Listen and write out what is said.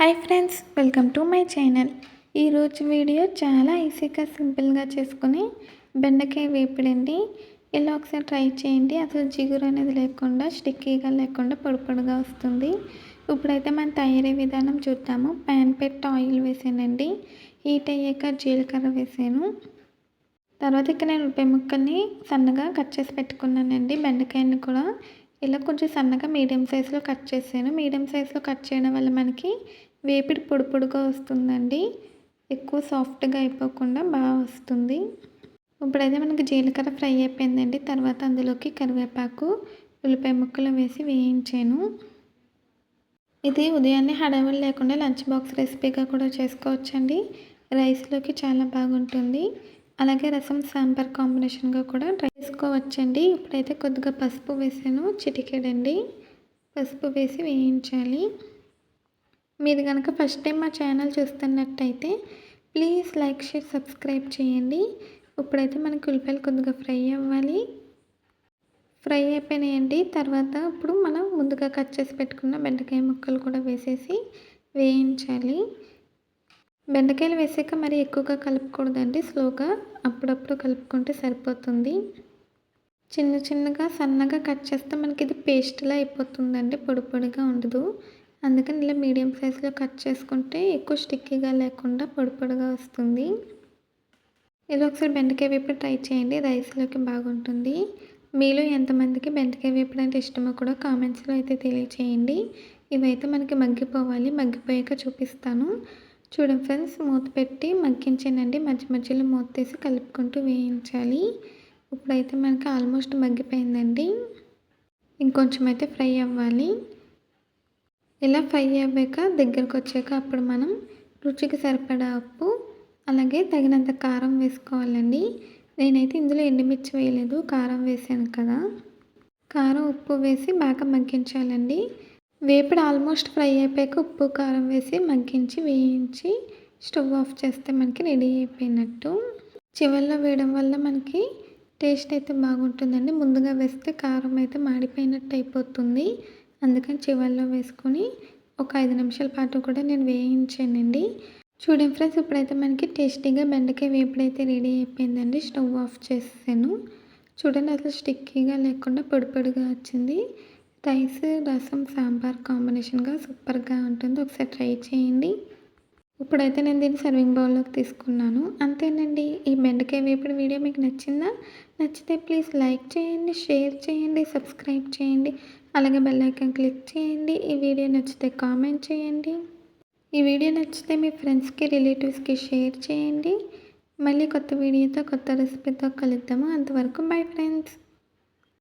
Hi friends welcome to my channel. ఈరోజు video చాలా ఈజీగా సింపుల్గా చేసుకుని బెండకాయ వేపిడండి. ఇలా ఒకసారి ట్రై చేయండి. అసలు జిగురు అనేది లేకుండా స్టిక్కీగా లేకుండా పొడి పొడిగా వస్తుంది. ఇప్పుడైతే మనం తయారీ విధానం చూద్దాము. ప్యాన్ పెట్టి ఆయిల్ వేసానండి. హీట్ అయ్యాక జీలకర్ర వేసాను. తర్వాత ఇక్కడ నేను ఉల్లిపాయ ముక్కల్ని సన్నగా కట్ చేసి పెట్టుకున్నానండి. బెండకాయని కూడా ఇలా కొంచెం సన్నగా మీడియం సైజులో కట్ చేసాను మీడియం సైజులో కట్ చేయడం వల్ల మనకి వేపిడి పొడి పొడిగా వస్తుందండి. ఎక్కువ సాఫ్ట్గా అయిపోకుండా బాగా వస్తుంది. ఇప్పుడైతే మనకి జీలకర్ర ఫ్రై అయిపోయిందండి. తర్వాత అందులోకి కరివేపాకు ఉల్లిపాయ ముక్కలు వేసి వేయించాను. ఇది ఉదయాన్నే హడావిడి లేకుండా లంచ్ బాక్స్ రెసిపీగా కూడా చేసుకోవచ్చండి. రైస్లోకి చాలా బాగుంటుంది. అలాగే రసం సాంబార్ కాంబినేషన్గా కూడా ట్రై చేసుకోవచ్చండి. ఇప్పుడైతే కొద్దిగా పసుపు వేసాను. చిటికెడండి. పసుపు వేసి వేయించాలి. మీరు కనుక ఫస్ట్ టైం మా ఛానల్ చూస్తున్నట్టయితే ప్లీజ్ లైక్ షేర్ సబ్స్క్రైబ్ చేయండి. ఇప్పుడైతే మనకి ఉల్లిపాయలు కొద్దిగా ఫ్రై అవ్వాలి. ఫ్రై అయిపోయినాయండి. తర్వాత ఇప్పుడు మనం ముందుగా కట్ చేసి పెట్టుకున్న బెండకాయ ముక్కలు కూడా వేసేసి వేయించాలి. బెండకాయలు వేసాక మరి ఎక్కువగా కలుపుకూడదండి. స్లోగా అప్పుడప్పుడు కలుపుకుంటే సరిపోతుంది. చిన్న చిన్నగా సన్నగా కట్ చేస్తే మనకి ఇది పేస్ట్లా అయిపోతుందండి. పొడి పొడిగా ఉండదు. అందుకని ఇలా మీడియం సైజులో కట్ చేసుకుంటే ఎక్కువ స్టిక్కీగా లేకుండా పొడి పొడిగా వస్తుంది. ఇలా ఒకసారి బెండకాయ వేపుడు ట్రై చేయండి రైస్లోకి బాగుంటుంది. మీలో ఎంతమందికి బెండకాయ వేపుడు అంటే ఇష్టమో కూడా కామెంట్స్లో అయితే తెలియచేయండి. ఇవైతే మనకి మగ్గిపోవాలి మగ్గిపోయాక చూపిస్తాను. చూడండి ఫ్రెండ్స్ మూత పెట్టి మగ్గించానండి మధ్య మధ్యలో మూత తీసి కలుపుకుంటూ వేయించాలి. ఇప్పుడైతే మనకి ఆల్మోస్ట్ మగ్గిపోయిందండి. ఇంకొంచెం అయితే ఫ్రై అవ్వాలి. ఇలా ఫ్రై అవ్వాక దగ్గరకు వచ్చాక అప్పుడు మనం రుచికి సరిపడా ఉప్పు అలాగే తగినంత కారం వేసుకోవాలండి. నేనైతే ఇందులో ఎండుమిర్చి వేయలేదు కారం వేసాను కదా. కారం ఉప్పు వేసి బాగా మగ్గించాలండి. వేపుడు ఆల్మోస్ట్ ఫ్రై అయిపోయాక ఉప్పు కారం వేసి మగ్గించి వేయించి స్టవ్ ఆఫ్ చేస్తే మనకి రెడీ అయిపోయినట్టు. చివరిలో వేయడం వల్ల మనకి టేస్ట్ అయితే బాగుంటుందండి. ముందుగా వేస్తే కారం అయితే మాడిపోయినట్టు అయిపోతుంది. అందుకని చివరిలో వేసుకొని ఒక ఐదు నిమిషాల పాటు కూడా నేను వేయించానండి. చూడండి ఫ్రెండ్స్ ఇప్పుడైతే మనకి టేస్టీగా బెండకాయ వేపుడైతే రెడీ అయిపోయిందండి. స్టవ్ ఆఫ్ చేసాను చూడండి అసలు స్టిక్కీగా లేకుండా పొడిపొడిగా వచ్చింది. రైస్ రసం సాంబార్ కాంబినేషన్గా సూపర్గా ఉంటుంది. ఒకసారి ట్రై చేయండి. ఇప్పుడైతే నేను దీన్ని సర్వింగ్ బౌల్లోకి తీసుకున్నాను. అంతేనండి. ఈ బెండకాయ వేపుడు వీడియో మీకు నచ్చిందా? నచ్చితే ప్లీజ్ లైక్ చేయండి షేర్ చేయండి సబ్స్క్రైబ్ చేయండి. అలాగే బెల్ ఐకాన్ క్లిక్ చేయండి. ఈ వీడియో నచ్చితే కామెంట్ చేయండి. ఈ వీడియో నచ్చితే మీ ఫ్రెండ్స్కి రిలేటివ్స్కి షేర్ చేయండి. మళ్ళీ కొత్త వీడియోతో కొత్త రెసిపీతో కలుద్దాము. అంతవరకు బై ఫ్రెండ్స్